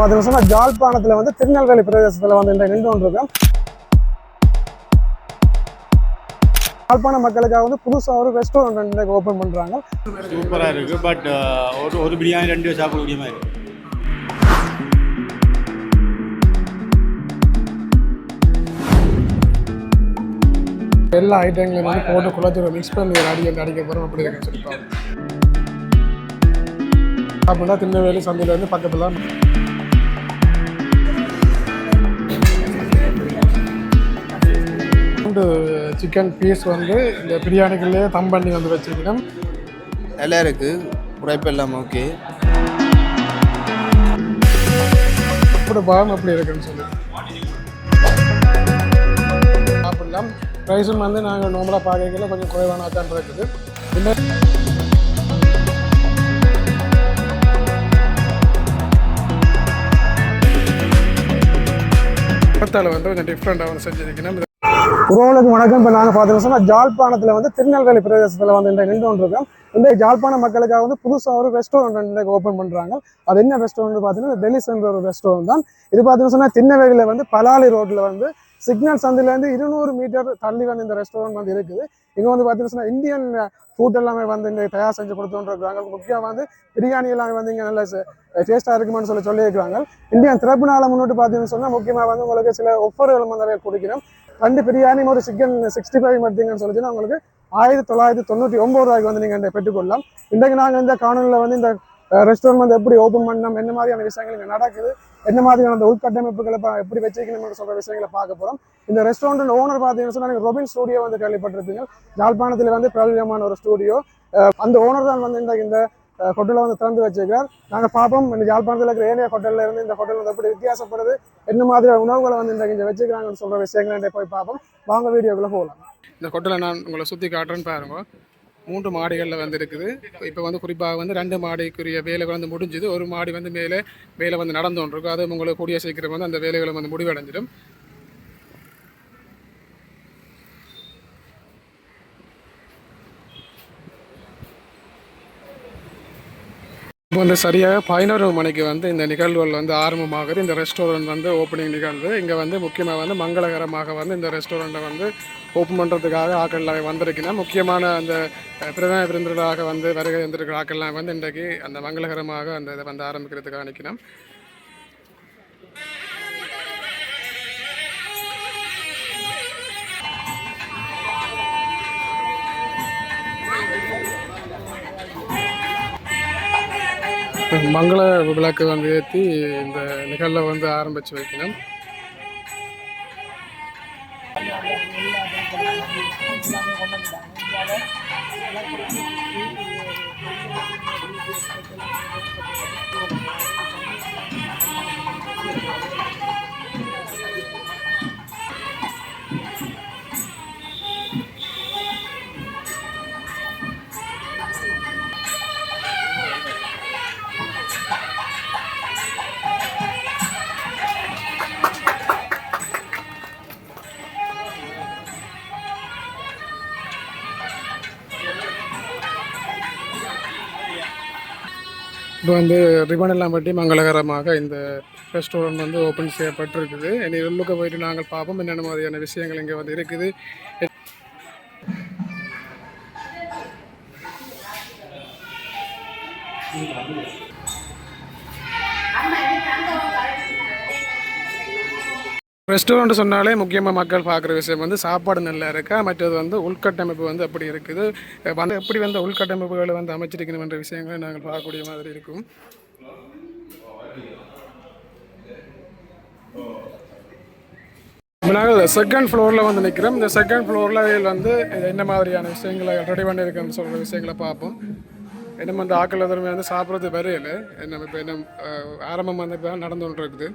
பார்த்தீங்கன்னா சொன்னா ஜாழ்ப்பாணத்தில் வந்து திருநெல்வேலி பிரதேசத்தில் வந்து இந்த நின்று கொண்டிருக்கோம். ஜாழ்ப்பாண மக்களுக்காக வந்து புதுசாக ஒரு ரெஸ்டாரண்ட் இன்றைக்கு ஓப்பன் பண்ணுறாங்க சூப்பராக இருக்குது பட் ஒரு ஒரு பிரியாணி ரெண்டு சாப்பிடக்கூடிய மாதிரி இருக்கு. எல்லா ஐட்டங்களையும் வந்து போட்டு குளத்தூர் மிக்ஸ் பண்ணி ஒரு அடி வந்து அடிக்க போகிறோம் அப்படி இருக்குன்னு அப்படின்னா திருநெல்வேலி சந்தையில் வந்து பக்கத்தில் தான் சிக்கன் பீஸ் வந்து இந்த பிரியாணிக்குள்ளேயே தம் பண்ணி வந்து வச்சுருக்கேன் நல்லா இருக்கு. உழைப்பு எல்லாம் ஓகே இப்படி பாகம் எப்படி இருக்குன்னு சொல்லி. சாப்பிடலாம் ப்ரைஸும் வந்து நாங்கள் நார்மலாக பார்க்கல கொஞ்சம் குறைவான தான் இருக்குது. இந்த பத்தால வந்து கொஞ்சம் டிஃப்ரெண்ட்டாக செஞ்சிருக்கணும் உறவுகளுக்கு வணக்கம். இப்போ நாங்கள் பார்த்தீங்கன்னா சொன்னால் ஜாழ்ப்பாணத்தில் வந்து திருநெல்வேலி பிரதேசத்தில் வந்து இந்த நின்று கொண்டிருக்கோம் இந்த ஜாழ்ப்பாண மக்களுக்காக வந்து புதுசாக ஒரு ரெஸ்டாரண்ட் இன்றைக்கு ஓப்பன் பண்ணுறாங்க அது என்ன ரெஸ்டாரண்ட் பார்த்தீங்கன்னா டெலிஸ்ன்ற ஒரு ரெஸ்டாரண்ட் தான். இது பார்த்தீங்கன்னா சொன்னால் திருநெல்வேலியில் வந்து பலாலி ரோட்டில் வந்து சிக்னல் சந்திலேருந்து இருநூறு மீட்டர் தள்ளி வந்து இந்த ரெஸ்டாரண்ட் வந்து இருக்குது. இங்கே வந்து பார்த்தீங்கன்னா சொன்னா இந்தியன் ஃபுட் எல்லாமே வந்து இங்கே தயார் செஞ்சு கொடுத்துருக்காங்க முக்கியமாக வந்து பிரியாணி எல்லாமே வந்து இங்கே நல்ல டேஸ்ட்டாக இருக்குமான்னு சொல்லி சொல்லியிருக்காங்க இந்தியன் திறப்பு நாளை முன்னிட்டு பார்த்தீங்கன்னு சொன்னால் முக்கியமாக வந்து உங்களுக்கு சில ஒஃபர்கள் வந்து நிறைய கொடுக்கிறோம். ரெண்டு பிரியாணி ஒரு சிக்கன் சிக்ஸ்டி ஃபைவ் எடுத்தீங்கன்னு சொல்லிச்சுன்னா உங்களுக்கு ஆயிரத்தி தொள்ளாயிரத்தி தொண்ணூற்றி ஒம்பது ரூபாய்க்கு வந்து நீங்கள் பெற்றுக்கொள்ளலாம். இன்றைக்கு நாங்கள் இந்த காணொலியில் வந்து இந்த ரெஸ்டாரண்ட் வந்து எப்படி ஓப்பன் பண்ணோம் என்ன மாதிரியான விஷயங்கள் இங்கே நடக்குது என்ன மாதிரியான அந்த உள்கட்டமைப்புகளை பா- எப்படி வச்சுக்கணும்னு சொல்கிற விஷயங்களை பார்க்க போகிறோம் இந்த ரெஸ்டாரண்ட் ஓனர் பார்த்தீங்கன்னு சொன்னால் நீங்கள் ரொபின் ஸ்டூடியோ வந்து கேள்விப்பட்டிருப்பீங்க. யாழ்ப்பாணத்தில் வந்து பிரபலமான ஒரு ஸ்டூடியோ அந்த ஓனர் தான் வந்து இந்த இந்த ஹோட்டலை வந்து திறந்து வச்சிருக்கிறார். நாங்கள் பார்ப்போம். இந்த யாழ்ப்பாணத்தில் இருக்கிற ஏனைய ஹோட்டலில் இருந்து இந்த ஹோட்டல் வந்து எப்படி வித்தியாசப்படுது என்ன மாதிரி உணவுகளை வந்து இந்த இங்கே வச்சுக்கிறாங்கன்னு சொல்கிற விஷயங்களை போய் பார்ப்போம். வாங்க வீடியோக்குள்ளே போகலாம். இந்த ஹோட்டலை நான் உங்களை சுற்றி காட்டுறேன்னு பாருங்க. மூன்று மாடிகளில் வந்து இருக்குது. இப்போ வந்து குறிப்பாக வந்து ரெண்டு மாடிக்குரிய வேலைகள் வந்து முடிஞ்சுது. ஒரு மாடி வந்து மேலே வேலை வந்து நடந்து இருக்கும் அது உங்களுக்கு கூடிய சீக்கிரம் வந்து அந்த வேலைகளை வந்து முடிவடைஞ்சிடும். வந்து சரியாக பதினோரு மணிக்கு வந்து இந்த நிகழ்வுகள் வந்து ஆரம்பமாகுது. இந்த ரெஸ்டாரண்ட் வந்து ஓப்பனிங் நிகழ்வு. இங்கே வந்து முக்கியமாக வந்து மங்களகரமாக வந்து இந்த ரெஸ்டாரண்ட்டை வந்து ஓப்பன் பண்ணுறதுக்காக ஆட்கள் வந்திருக்கிறேன் முக்கியமான அந்த பிரதான விருந்தினராக வந்து வருகை வந்திருக்கிற ஆட்கள்லாம் வந்து இன்றைக்கு அந்த மங்களகரமாக அந்த இதை வந்து ஆரம்பிக்கிறதுக்காக நிற்கணும் மங்கள விளக்கு வந்து ஏற்றி இந்த நிகழ்வை வந்து ஆரம்பித்து வைக்கணும் இப்போ வந்து ரிபன் எல்லாம் பற்றி மங்களகரமாக இந்த ரெஸ்டாரண்ட் வந்து ஓப்பன் செய்யப்பட்டிருக்குது. இனி உள்ளுக்கு போயிட்டு நாங்கள் பார்ப்போம் என்னென்ன மாதிரியான விஷயங்கள் இங்கே வந்து இருக்குது. ரெஸ்டாரண்ட் சொன்னாலே முக்கியமாக மக்கள் பார்க்குற விஷயம் வந்து சாப்பாடு நல்லா இருக்கா? மற்றது வந்து உள்கட்டமைப்பு வந்து அப்படி இருக்குது. வந்து எப்படி வந்து உள்கட்டமைப்புகளை வந்து அமைச்சிருக்கணும் என்ற விஷயங்களை நாங்கள் பார்க்கக்கூடிய மாதிரி இருக்கும். இப்போ நாங்கள் செகண்ட் ஃப்ளோரில் வந்து நிற்கிறோம் இந்த செகண்ட் ஃப்ளோரில் வந்து என்ன மாதிரியான விஷயங்களை ரெடி பண்ணியிருக்கேன்னு சொல்கிற விஷயங்களை பார்ப்போம். என்ன அந்த ஆக்கள் எதிர்மே வந்து சாப்பிட்றது வரையில் என்ன இப்போ என்ன ஆரம்பம் வந்து இப்போ நடந்து கொண்டு இருக்குது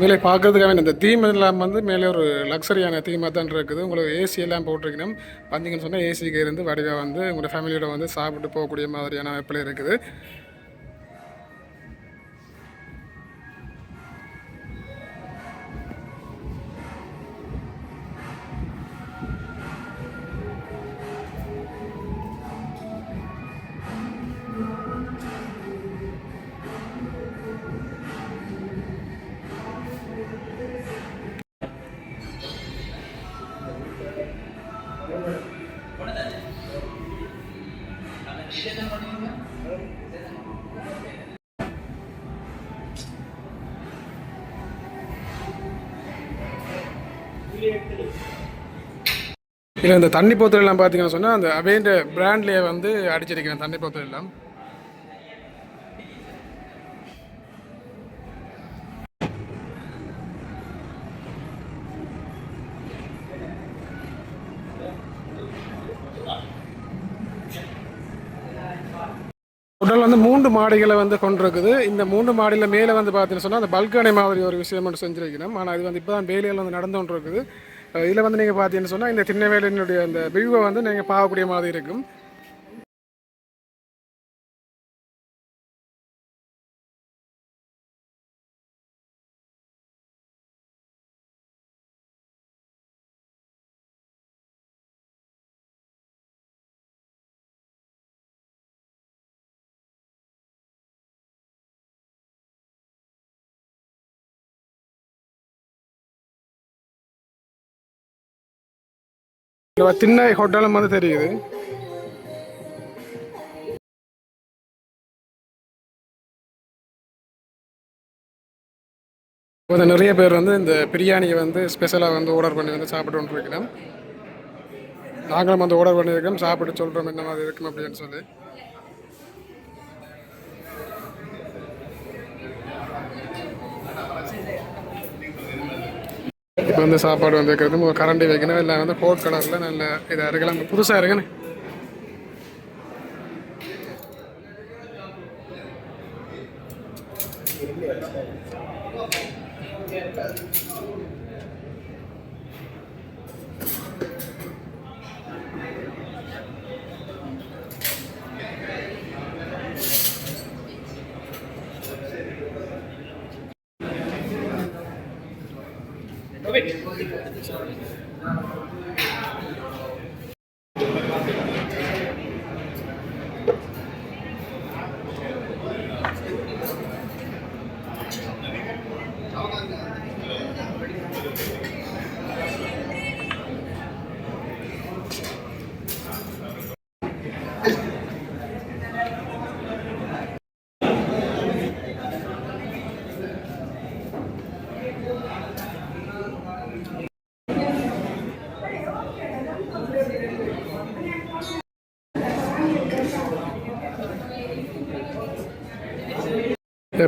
மேலே பார்க்கறதுக்காக இந்த தீம் எல்லாம் வந்து மேலே ஒரு லக்ஸரியான தீமாக தான் இருக்குது. உங்களுக்கு ஏசி எல்லாம் போட்டிருக்கணும். வந்தீங்கன்னு சொன்னால் ஏசிக்கு இருந்து வடிவாக வந்து உங்களோட ஃபேமிலியோட வந்து சாப்பிட்டு போகக்கூடிய மாதிரியான அமைப்பில் இருக்குது. இதில் இந்த தண்ணி போத்தல் எல்லாம் பார்த்தீங்கன்னா சொன்னால் அந்த அவேண்ட பிராண்ட்லேயே வந்து அடிச்சிருக்கிறேன் தண்ணி போத்தல் எல்லாம். உடல் வந்து மூன்று மாடிகளை வந்து கொண்டிருக்குது. இந்த மூன்று மாடியில் மேலே வந்து பார்த்தீங்கன்னு சொன்னால் அந்த பல்கனை மாதிரி ஒரு விஷயம் மட்டும் செஞ்சுருக்கணும் ஆனால் இது வந்து இப்போ தான் வேலையில் வந்து நடந்து கொண்டிருக்குது. இதில் வந்து நீங்கள் பார்த்தீங்கன்னு சொன்னால் இந்த திண்ணவேலினுடைய அந்த வியூவை வந்து நீங்கள் பார்க்கக்கூடிய மாதிரி இருக்கும். சின்ன திண்ணை ஹோட்டலும் வந்து தெரியுது. கொஞ்சம் நிறைய பேர் வந்து இந்த பிரியாணியை வந்து ஸ்பெஷலாக வந்து ஆர்டர் பண்ணி வந்து சாப்பிட்டு கொண்டிருக்கிறோம் நாங்களும் வந்து ஆர்டர் பண்ணியிருக்கோம். சாப்பிட்டு சொல்கிறோம் என்ன மாதிரி இருக்கும் அப்படின்னு சொல்லி. இப்போ வந்து சாப்பாடு வந்து வைக்கிறது ஒரு கரண்டி வைக்கணும் இல்லை வந்து கோட் கலரில் நல்ல இதாக இருக்கலாம். புதுசாக இருக்குன்னு இந்த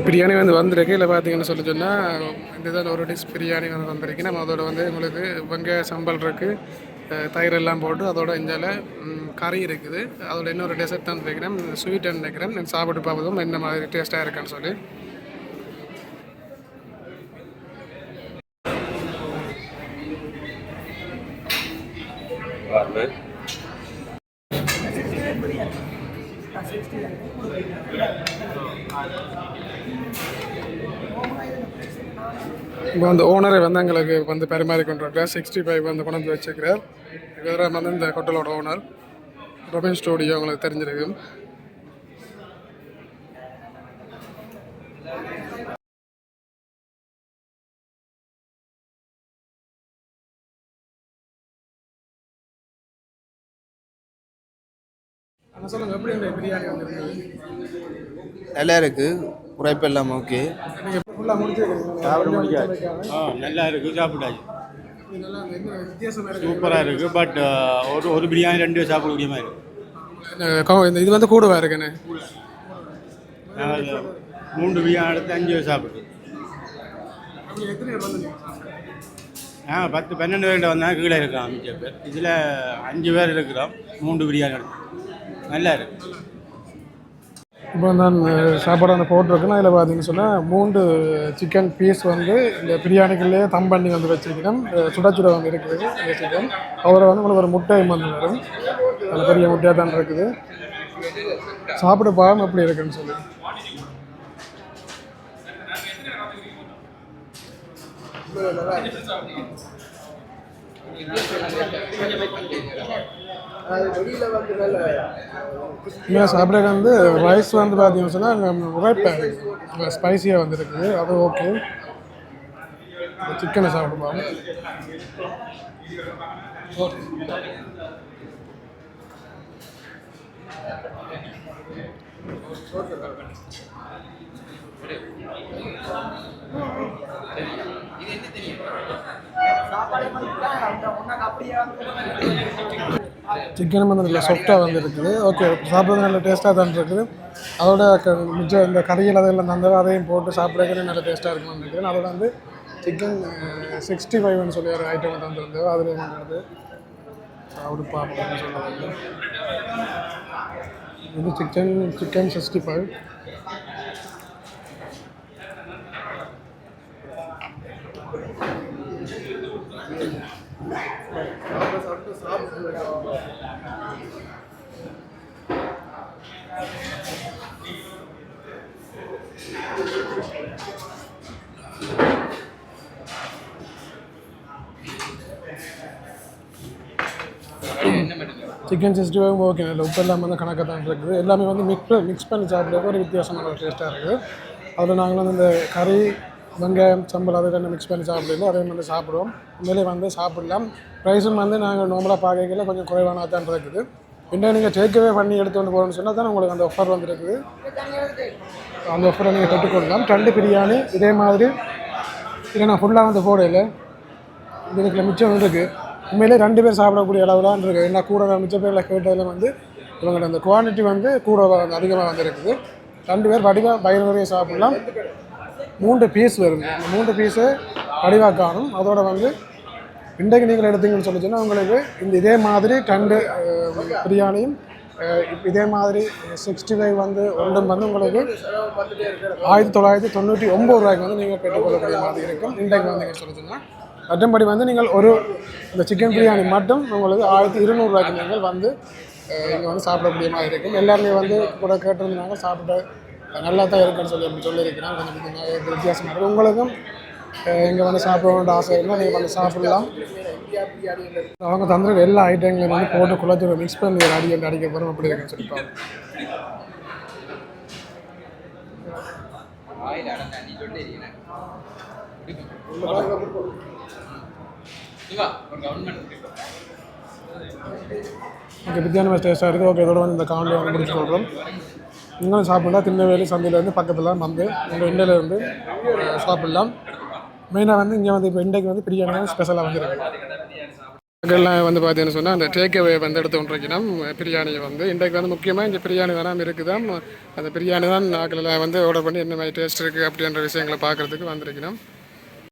பிரியாணி வந்து வந்திருக்கு. இல்லை பார்த்தீங்கன்னு சொல்லி சொன்னால் இதுதான் ஒரு டிஷ் பிரியாணி வந்து வந்திருக்கு. நம்ம அதோட வந்து உங்களுக்கு வெங்காய சம்பல் இருக்குது தயிர் எல்லாம் போட்டு அதோட இஞ்சால கறி இருக்குது. அதோட இன்னொரு டெசர்ட் தான் நினைக்கிறேன் ஸ்வீட் நினைக்கிறேன் நான் சாப்பிட்டு பார்ப்பதும் என்ன மாதிரி டேஸ்ட்டாக இருக்கான்னு சொல்லி. இப்போ வந்து ஓனரை வந்து எங்களுக்கு வந்து பரிமாறி கொண்டிருக்கிறார். சிக்ஸ்டி ஃபைவ் வந்து கொண்டு வந்து வச்சுக்கிறார் இவர் வந்து இந்த ஹோட்டலோட ஓனர் ரொபின் ஸ்டூடியோ உங்களுக்கு தெரிஞ்சிருக்கும். ஆனால் சொல்லுங்கள் எப்படி பிரியாணி வந்துருக்கு நல்லா ஓகே ஃபுல்லாக முடிச்சிருக்கீங்க சாப்பிட முடியாது. ஆ நல்லா இருக்குது சாப்பிட்டாச்சு சூப்பராக இருக்குது பட் ஒரு ஒரு பிரியாணி ரெண்டு பேர் சாப்பிடக்கூடிய மாதிரி இருக்கு? இந்த கவு- இந்த இது வந்து கூடவா நாங்கள் மூன்று பிரியாணி எடுத்து அஞ்சு பேர் சாப்பிட்டு நாங்கள் பத்து பன்னெண்டு பேர்கிட்ட வந்தால் கீழே இருக்கோம் அஞ்சு பேர். இதில் அஞ்சு பேர் இருக்கிறோம் மூன்று பிரியாணி எடுத்து. நல்லா இருக்கு. இப்போ நான் சாப்பாடு அந்த போட்டிருக்கேன் அதில் பார்த்தீங்கன்னு சொன்னால் மூன்று சிக்கன் பீஸ் வந்து இந்த பிரியாணிக்குள்ளேயே தம் பண்ணி வந்து வச்சிருக்கிறேன் சுட சுட வந்து இருக்குது வச்சுருக்கோம் அவரை வந்து உங்களுக்கு ஒரு முட்டை வந்து வரும். நல்ல பெரிய முட்டையாக தான் இருக்குது. சாப்பிட பாகம் எப்படி இருக்குன்னு சொல்லி. இல்லை சாப்பிட வந்து ரைஸ் வந்து பார்த்தீங்கன்னு சொன்னால் உரைப்பேன் ஸ்பைசியாக வந்துருக்குது. அது ஓகே சிக்கனை சாப்பிடுவாங்க சிக்கனும் வந்து நல்லா சாஃப்டாக வந்து இருக்குது ஓகே சாப்பிட்றது நல்ல டேஸ்ட்டாக தான் இருக்குது அதோட க- மிச்சம் இந்த கறிகள் அதெல்லாம் தந்தது அதையும் போட்டு சாப்பிட்றதுக்கு நல்ல டேஸ்ட்டாக இருக்கும்னு நினைக்கிறேன். அதோட வந்து சிக்கன் சிக்ஸ்டி ஃபைவ்னு சொல்லி ஒரு ஐட்டம் தந்துருந்தது. அதில் வந்து சாப்பிடு பார்ப்போம்னு சொல்லுவாங்க இது chicken chicken sixty five chicken sixty five okay இல்லை உப்பு இல்லாமல் வந்து கணக்காக தான் இருக்குது. எல்லாமே வந்து மிக்ஸ் மிக்ஸ் பண்ணி சாப்பிட்றதுக்கு ஒரு வித்தியாசமான ஒரு டேஸ்ட்டாக இருக்குது. அதில் நாங்கள் வந்து இந்த கறி வெங்காயம் சம்பல் அது ரெண்டு மிக்ஸ் பண்ணி சாப்பிடல அதே வந்து சாப்பிடுவோம். உண்மையிலே வந்து சாப்பிடலாம். ப்ரைஸும் வந்து நாங்கள் நார்மலாக பார்க்கல கொஞ்சம் குறைவான தான் இருக்குது. இன்னும் நீங்கள் டேக்அவே பண்ணி எடுத்து வந்து போகணும்னு சொன்னால் தான் உங்களுக்கு அந்த ஆஃபர் வந்துருக்குது. அந்த ஆஃபரை நீங்கள் பெற்றுக்கொள்ளலாம் ரெண்டு பிரியாணி இதே மாதிரி இதை நான் ஃபுல்லாக வந்து போடல. இதுக்கு மிச்சம் இருக்குது உண்மையிலே ரெண்டு பேர் சாப்பிடக்கூடிய அளவுலாம் இருக்குது என்ன கூட மிச்ச பேரில் கேட்டதில் வந்து இவங்களோட அந்த குவான்டிட்டி வந்து கூட வந்து அதிகமாக வந்துருக்குது. ரெண்டு பேர் வடிவா பயிர் சாப்பிடலாம். மூன்று பீஸ் வருங்க. அந்த மூன்று பீஸு வடிவாக காணும். அதோட வந்து இன்றைக்கு நீங்கள் எடுத்தீங்கன்னு சொல்லி சொன்னால் உங்களுக்கு இந்த இதே மாதிரி ரெண்டு பிரியாணியும் இதே மாதிரி சிக்ஸ்டி ஃபைவ் வந்து ஒன்றும் வந்து உங்களுக்கு ஆயிரத்தி தொள்ளாயிரத்தி தொண்ணூற்றி ஒம்பது ரூபாய்க்கு வந்து நீங்கள் பெற்றுக்கொள்ளக்கூடிய மாதிரி இருக்கும். இன்றைக்கு நீங்கள் சொல்லி சொன்னால் மற்றபடி வந்து நீங்கள் ஒரு இந்த சிக்கன் பிரியாணி மட்டும் உங்களுக்கு ஆயிரத்தி இருநூறுவாய்க்கு நீங்கள் வந்து இங்கே வந்து சாப்பிடக்கூடிய மாதிரி இருக்கும். எல்லாருமே வந்து கூட கேட்டிருந்தாங்க சாப்பிட்டு நல்லா தான் இருக்குன்னு சொல்லி அப்படி சொல்லியிருக்கிறேன் கொஞ்சம் வித்தியாசமாக இருக்கும் உங்களுக்கும் இங்கே வந்து சாப்பிடணுன்ற ஆசை இருந்தால் நீங்கள் வந்து சாப்பிடலாம். அவங்க தந்துருக்க எல்லா ஐட்டங்களையும் வந்து போட்டு குளத்தூர் மிக்ஸ் பண்ணி ஒரு அடி அடிக்க போகிறோம் அப்படி இருக்குன்னு சொல்லிப்பாங்க ஓகே வித்தியாசமாக டேஸ்ட்டாக இருக்குது. ஓகே இதோட வந்து இந்த காமெடி வந்து முடிச்சு சொல்கிறோம் நீங்களும் சாப்பிடலாம். திருநெல்வேலி சந்தையிலேருந்து பக்கத்தில் வந்து உங்கள் இருந்து சாப்பிடலாம். மெயினாக வந்து இங்கே வந்து இப்போ இன்றைக்கு வந்து பிரியாணி ஸ்பெஷலாக வந்துருக்கு மக்கள்லாம் வந்து பார்த்தீங்கன்னு சொன்னால் அந்த டேக்அவே வந்து எடுத்து கொண்டிருக்கணும் பிரியாணி வந்து இன்றைக்கு வந்து முக்கியமாக இங்கே பிரியாணி தானே இருக்குதான் அந்த பிரியாணி தான் நாக்கில் வந்து ஆர்டர் பண்ணி என்ன மாதிரி டேஸ்ட் இருக்குது அப்படின்ற விஷயங்களை பார்க்குறதுக்கு வந்திருக்கணும்